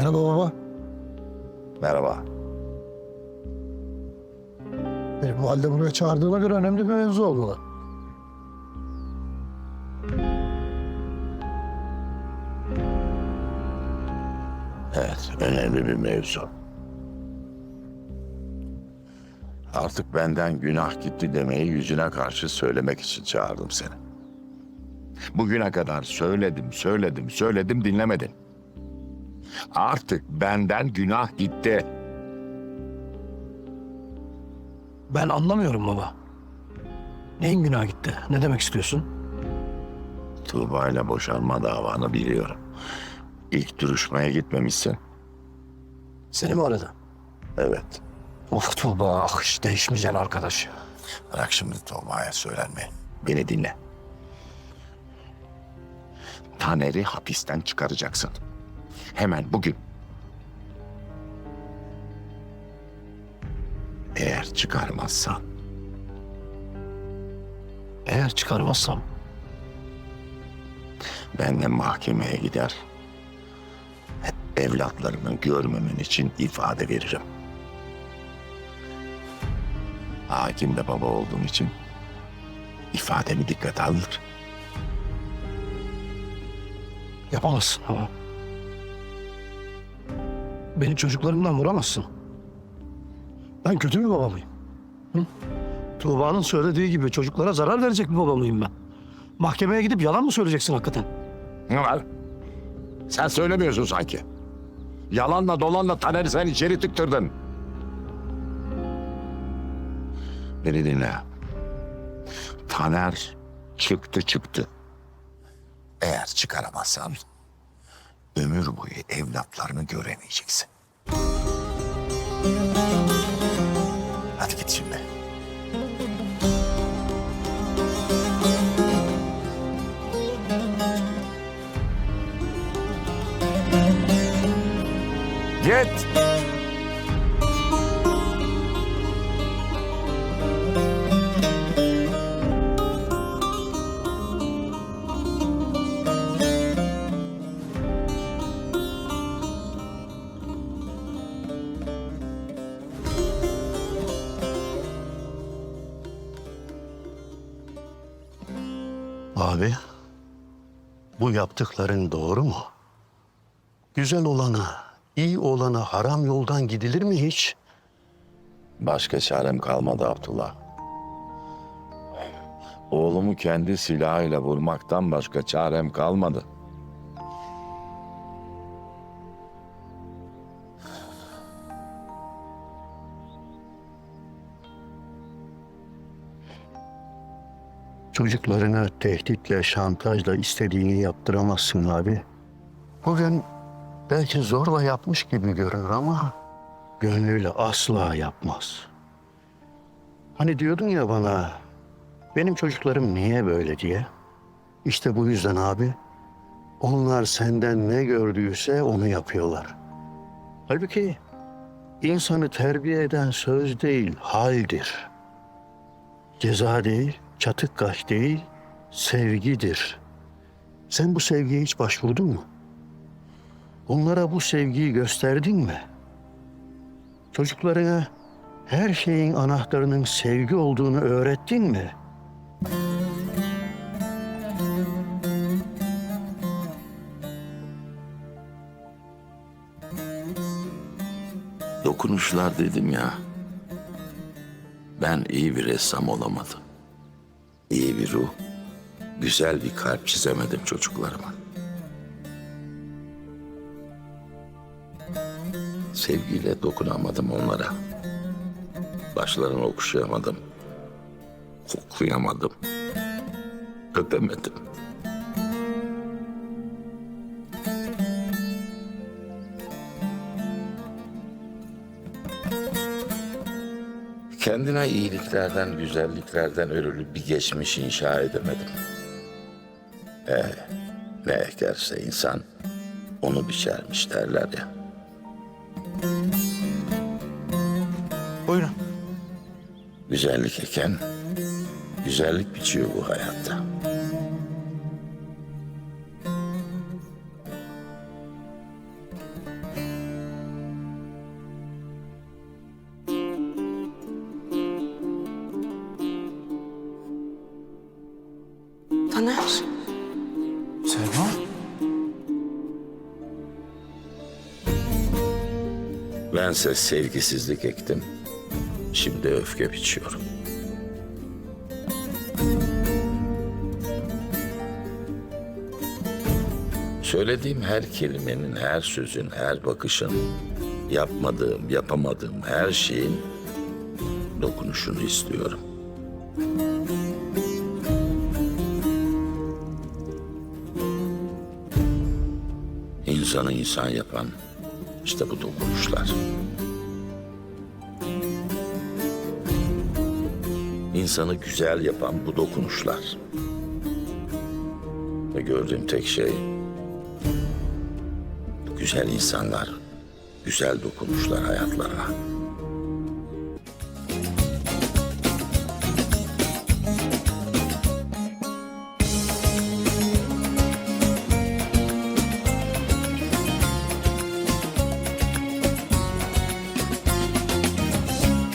Merhaba baba. Merhaba. Beni bu halde buraya çağırdığına göre önemli bir mevzu olmalı. Evet, önemli bir mevzu. Artık benden günah gitti demeyi yüzüne karşı söylemek için çağırdım seni. Bugüne kadar söyledim, söyledim, söyledim dinlemedin. Artık benden günah gitti. Ben anlamıyorum baba. Neyin günah gitti? Ne demek istiyorsun? Tuğba ile boşanma davanı biliyorum. İlk duruşmaya gitmemişsin. Seni mi aradı? Evet. Of Tuğba, ah hiç değişmeyeceksin arkadaş. Bırak şimdi Tuğba'ya söylenme. Beni dinle. Taner'i hapisten çıkaracaksın. Hemen bugün. Eğer çıkarmazsan Eğer çıkarmazsam ben de mahkemeye gider. Evlatlarını görmemen için ifade veririm. Hakim de baba olduğum için ifademi dikkate alır. yapamazsın ama. Beni çocuklarımdan vuramazsın. Ben kötü bir baba mıyım? Hı? Tuğba'nın söylediği gibi çocuklara zarar verecek bir baba mıyım ben? Mahkemeye gidip yalan mı söyleyeceksin hakikaten? Ne var? Sen söylemiyorsun sanki. Yalanla dolanla Taner'i sen içeri tıktırdın. Beni dinle. Taner çıktı çıktı. Eğer çıkaramazsan ömür boyu evlatlarını göremeyeceksin. Hadi git şimdi. Git. Abi, bu yaptıkların doğru mu? Güzel olana, iyi olana haram yoldan gidilir mi hiç? Başka çarem kalmadı Abdullah. Oğlumu kendi silahıyla vurmaktan başka çarem kalmadı. Çocuklarına tehditle, şantajla istediğini yaptıramazsın abi. Bugün belki zorla yapmış gibi görünür ama gönlüyle asla yapmaz. Hani diyordun ya bana, benim çocuklarım niye böyle diye. İşte bu yüzden abi, onlar senden ne gördüyse onu yapıyorlar. Halbuki insanı terbiye eden söz değil, haldir. Ceza değil, çatık kaş değil, sevgidir. Sen bu sevgiye hiç başvurdun mu? Onlara bu sevgiyi gösterdin mi? Çocuklarına her şeyin anahtarının sevgi olduğunu öğrettin mi? Dokunuşlar dedim ya. Ben iyi bir ressam olamadım. İyi bir ruh, güzel bir kalp çizemedim çocuklarıma. Sevgiyle dokunamadım onlara. Başlarını okşayamadım. Koklayamadım. Öpemedim. Kendine iyiliklerden, güzelliklerden örülü bir geçmiş inşa edemedim. Ee, ne ekerse insan onu biçermiş derler ya. Buyurun. Güzellik eken, güzellik biçiyor bu hayatta. Caner. Selma? Bense sevgisizlik ektim. Şimdi öfke biçiyorum. Söylediğim her kelimenin, her sözün, her bakışın, yapmadığım, yapamadığım her şeyin dokunuşunu istiyorum. İnsanı insan yapan işte bu dokunuşlar. İnsanı güzel yapan bu dokunuşlar. Ve gördüğüm tek şey güzel insanlar, güzel dokunuşlar hayatlarına.